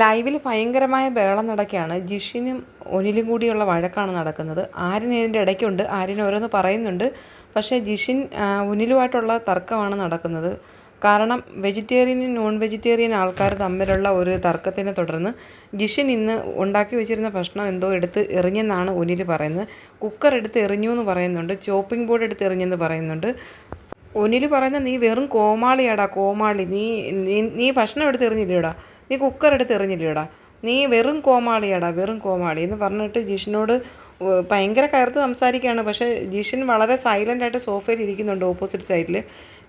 ലൈവിൽ ഭയങ്കരമായ ബഹളം നടക്കുകയാണ്. ജിഷിനും ഒനിലും കൂടിയുള്ള വഴക്കാണ് നടക്കുന്നത്. ആര്യൻ ഇതിന്റെ ഇടയ്ക്കുണ്ട്. ആര്യൻ ഓരോന്ന് പറയുന്നുണ്ട്. പക്ഷേ ജിഷിൻ ഒനിലുമായിട്ടുള്ള തർക്കമാണ് നടക്കുന്നത്. കാരണം വെജിറ്റേറിയനും നോൺ വെജിറ്റേറിയൻ ആൾക്കാർ തമ്മിലുള്ള ഒരു തർക്കത്തിനെ തുടർന്ന് ജിഷിൻ ഇന്ന് ഉണ്ടാക്കി വെച്ചിരുന്ന ഭക്ഷണം എന്തോ എടുത്ത് എറിഞ്ഞെന്നാണ് ഒനിൽ പറയുന്നത്. കുക്കർ എടുത്ത് എറിഞ്ഞു എന്ന് പറയുന്നുണ്ട്. ചോപ്പിംഗ് ബോർഡ് എടുത്ത് എറിഞ്ഞെന്ന് പറയുന്നുണ്ട്. ഒനിൽ പറയുന്ന നീ വെറും കോമാളിയാടാ കോമാളി. നീ നീ ഭക്ഷണം എടുത്ത് എറിഞ്ഞില്ലേടാ? നീ കുക്കർ എടുത്ത് എറിഞ്ഞില്ലേടാ? നീ വെറും കോമാളിയാടാ വെറും കോമാളി. എന്ന് പറഞ്ഞിട്ട് ജിഷിനോട് ഭയങ്കര കയർത്ത് സംസാരിക്കുകയാണ്. പക്ഷേ ജിഷിൻ വളരെ സൈലന്റ് ആയിട്ട് സോഫയിൽ ഇരിക്കുന്നുണ്ട് ഓപ്പോസിറ്റ് സൈഡിൽ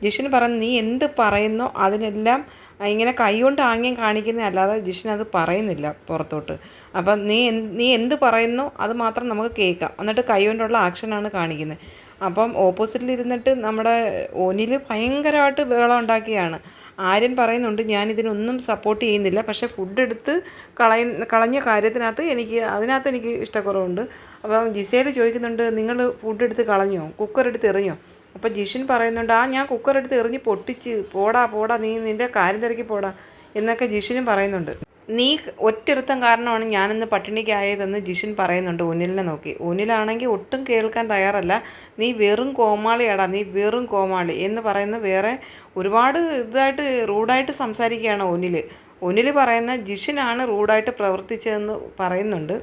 ജിഷിൻ പറഞ്ഞു നീ എന്ത് പറയുന്നോ അതിനെല്ലാം ഇങ്ങനെ കൈകൊണ്ട് ആംഗ്യം കാണിക്കുന്ന അല്ലാതെ ജിഷിൻ അത് പറയുന്നില്ല പുറത്തോട്ട്. അപ്പം നീ നീ എന്ത് പറയുന്നോ അത് മാത്രം നമുക്ക് കേൾക്കാം. എന്നിട്ട് കൈ കൊണ്ടുള്ള ആക്ഷനാണ് കാണിക്കുന്നത്. അപ്പം ഓപ്പോസിറ്റിൽ ഇരുന്നിട്ട് നമ്മുടെ ഒനിൽ ഭയങ്കരമായിട്ട് ബഹളം ഉണ്ടാക്കിയാണ്. ആര്യൻ പറയുന്നുണ്ട് ഞാൻ ഇതിനൊന്നും സപ്പോർട്ട് ചെയ്യുന്നില്ല. പക്ഷേ ഫുഡ് എടുത്ത് കളയ കളഞ്ഞ കാര്യത്തിനകത്ത് എനിക്ക് അതിനകത്ത് എനിക്ക് ഇഷ്ടക്കുറവുണ്ട്. അപ്പം ജിസേൽ ചോദിക്കുന്നുണ്ട് നിങ്ങൾ ഫുഡ് എടുത്ത് കളഞ്ഞോ? കുക്കർ എടുത്ത് എറിഞ്ഞോ? അപ്പം ജിഷിൻ പറയുന്നുണ്ട് ആ ഞാൻ കുക്കർ എടുത്ത് എറിഞ്ഞ് പൊട്ടിച്ച് പോടാ പോടാ നീ നിന്റെ കാര്യം തിരക്കി പോടാ എന്നൊക്കെ ജിഷിനും പറയുന്നുണ്ട്. നീ ഒറ്റരുത്തം കാരണമാണ് ഞാനിന്ന് പട്ടിണിക്കായതെന്ന് ജിഷിൻ പറയുന്നുണ്ട് ഉനിലിനെ നോക്കി. ഉനിലാണെങ്കിൽ ഒട്ടും കേൾക്കാൻ തയ്യാറല്ല. നീ വെറും കോമാളിയാടാ നീ വെറും കോമാളി എന്ന് പറയുന്ന വേറെ ഒരുപാട് ഇതായിട്ട് റൂഡായിട്ട് സംസാരിക്കുകയാണ് ഒനിൽ ഒനിൽ പറയുന്ന ജിഷിനാണ് റൂഡായിട്ട് പ്രവർത്തിച്ചതെന്ന് പറയുന്നുണ്ട്.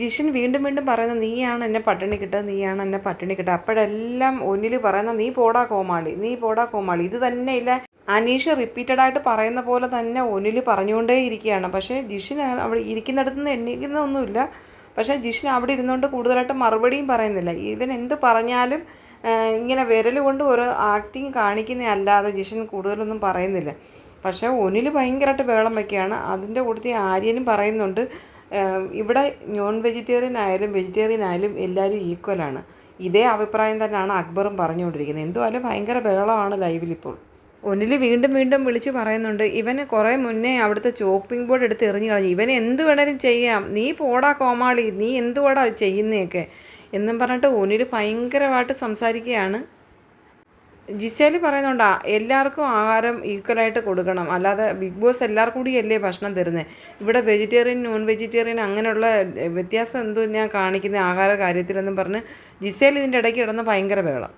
ജിഷിൻ വീണ്ടും വീണ്ടും പറയുന്ന നീയാണ് എന്നെ പട്ടിണി കിട്ടുക നീയാണ് എന്നെ പട്ടിണി കിട്ടുക. അപ്പോഴെല്ലാം ഒനിൽ പറയുന്ന നീ പോടാ കോമാളി നീ പോടാ കോമാളി. ഇത് തന്നെ ഇല്ല. അനീഷ് റിപ്പീറ്റഡ് ആയിട്ട് പറയുന്ന പോലെ തന്നെ ഒനിൽ പറഞ്ഞുകൊണ്ടേ ഇരിക്കുകയാണ് പക്ഷേ ജിഷിൻ അവിടെ ഇരിക്കുന്നിടത്ത് നിന്ന് എണ്ണിക്കുന്നൊന്നുമില്ല പക്ഷേ ജിഷിൻ അവിടെ ഇരുന്നുകൊണ്ട് കൂടുതലായിട്ട് മറുപടിയും പറയുന്നില്ല. ഇവൻ എന്ത് പറഞ്ഞാലും ഇങ്ങനെ വിരൽ കൊണ്ട് ഒരു ആക്ടിങ് കാണിക്കുന്ന അല്ലാതെ ജിഷിൻ കൂടുതലൊന്നും പറയുന്നില്ല. പക്ഷേ ഒനിൽ ഭയങ്കരമായിട്ട് ബഹളം വയ്ക്കുകയാണ് അതിന്റെ കൂട്ടത്തിൽ ആര്യനും പറയുന്നുണ്ട് ഇവിടെ നോൺ വെജിറ്റേറിയൻ ആയാലും വെജിറ്റേറിയൻ ആയാലും എല്ലാവരും ഈക്വലാണ് ഇതേ അഭിപ്രായം തന്നെയാണ് അക്ബറും പറഞ്ഞുകൊണ്ടിരിക്കുന്നത്. എന്തുവായാലും ഭയങ്കര ബഹളമാണ് ലൈവിലിപ്പോൾ ഒന്നിൽ വീണ്ടും വീണ്ടും വിളിച്ച് പറയുന്നുണ്ട് ഇവന് കുറേ മുന്നേ അവിടുത്തെ ചോപ്പിംഗ് ബോർഡ് എടുത്ത് എറിഞ്ഞു കളഞ്ഞു. ഇവന് എന്ത് വേണേലും ചെയ്യാം. നീ പോടാ കോമാളി നീ എന്തുവാടാ ചെയ്യുന്നതൊക്കെ എന്നും പറഞ്ഞിട്ട് ഒന്നിൽ ഭയങ്കരമായിട്ട് സംസാരിക്കുകയാണ്. ജിസേൽ പറയുന്നുണ്ടാ എല്ലാവർക്കും ആഹാരം ഈക്വലായിട്ട് കൊടുക്കണം. അല്ലാതെ ബിഗ് ബോസ് എല്ലാവർക്കും കൂടിയല്ലേ ഭക്ഷണം തരുന്നത് ഇവിടെ വെജിറ്റേറിയൻ നോൺ വെജിറ്റേറിയൻ അങ്ങനെയുള്ള വ്യത്യാസം എന്തോ ഞാൻ കാണിക്കുന്ന ആഹാര കാര്യത്തിലെന്നും പറഞ്ഞ് ജിസേൽ ഇതിന്റെ ഇടയ്ക്ക് കിടന്ന് ഭയങ്കര ബഹളം.